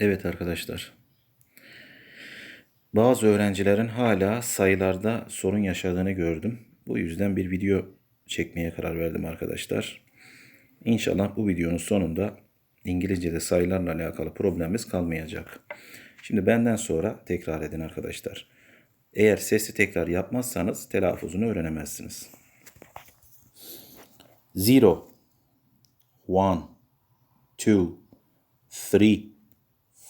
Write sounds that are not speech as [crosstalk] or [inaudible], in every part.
Evet arkadaşlar. Bazı öğrencilerin hala sayılarda sorun yaşadığını gördüm. Bu yüzden bir video çekmeye karar verdim arkadaşlar. İnşallah bu videonun sonunda İngilizce'de sayılarla alakalı problemimiz kalmayacak. Şimdi benden sonra tekrar edin arkadaşlar. Eğer sesli tekrar yapmazsanız telaffuzunu öğrenemezsiniz. Zero, one, two, three,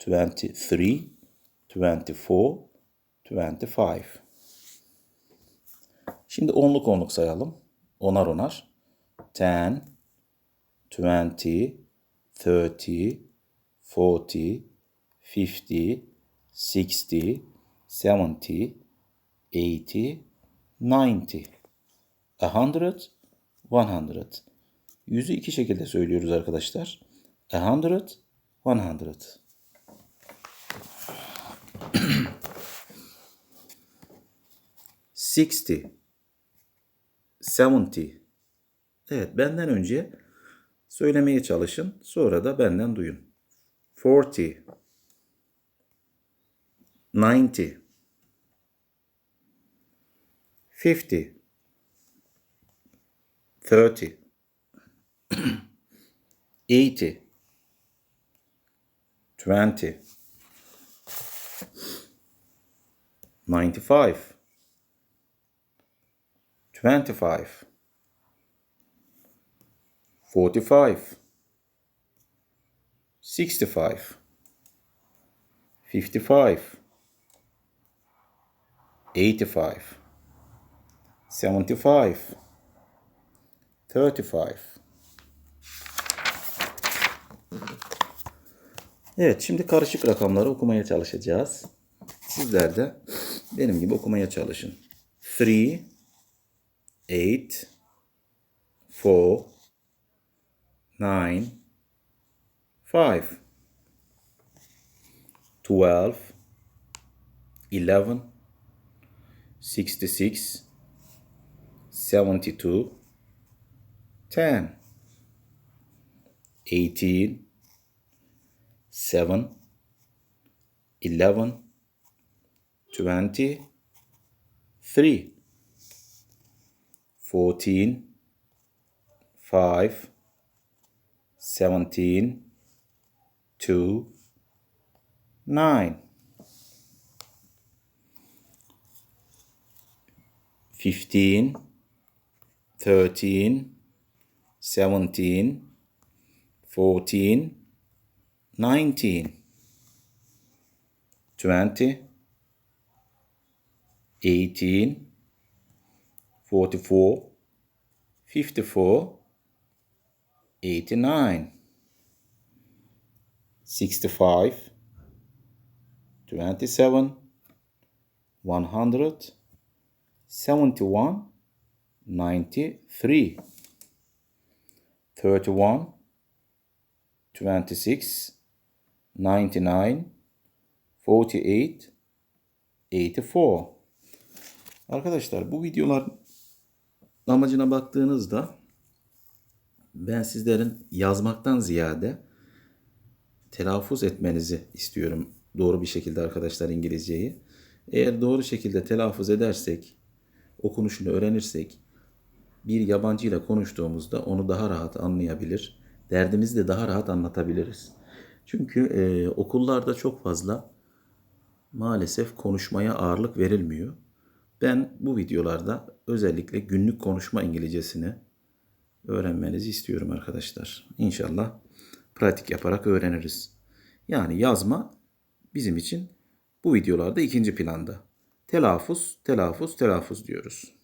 twenty-three, twenty-four, twenty-five. Şimdi onluk onluk sayalım. Onar onar. Ten, twenty, thirty, forty, fifty, sixty, seventy, eighty, ninety. A hundred, one hundred. Yüzü iki şekilde söylüyoruz arkadaşlar. A hundred, one hundred. Sixty, seventy. Evet, benden önce söylemeye çalışın. Sonra da benden duyun. Forty, ninety, fifty, thirty, [clears throat] eighty, twenty, ninety-five, twenty-five, forty-five, sixty-five, fifty-five, eighty-five, seventy-five, thirty-five. Evet, şimdi karışık rakamları okumaya çalışacağız. Sizler de benim gibi okumaya çalışın. Three, eight, four, nine, five, twelve, eleven, sixty-six, seventy-two, ten, eighteen, seven, eleven, twenty, three, 14 5 17 2 9 15 13 17 14 19 20 18 eighteen, forty-four, fifty-four, eighty-nine, sixty-five, twenty-seven, one hundred, seventy-one, ninety-three, thirty-one, twenty-six, ninety-nine, forty-eight, eighty-four. Arkadaşlar bu videolar amacına baktığınızda ben sizlerin yazmaktan ziyade telaffuz etmenizi istiyorum doğru bir şekilde arkadaşlar İngilizceyi. Eğer doğru şekilde telaffuz edersek, okunuşunu öğrenirsek bir yabancı ile konuştuğumuzda onu daha rahat anlayabilir, derdimizi de daha rahat anlatabiliriz. Çünkü e, okullarda çok fazla maalesef konuşmaya ağırlık verilmiyor. Ben bu videolarda özellikle günlük konuşma İngilizcesini öğrenmenizi istiyorum arkadaşlar. İnşallah pratik yaparak öğreniriz. Yani yazma bizim için bu videolarda ikinci planda. Telaffuz, telaffuz, telaffuz diyoruz.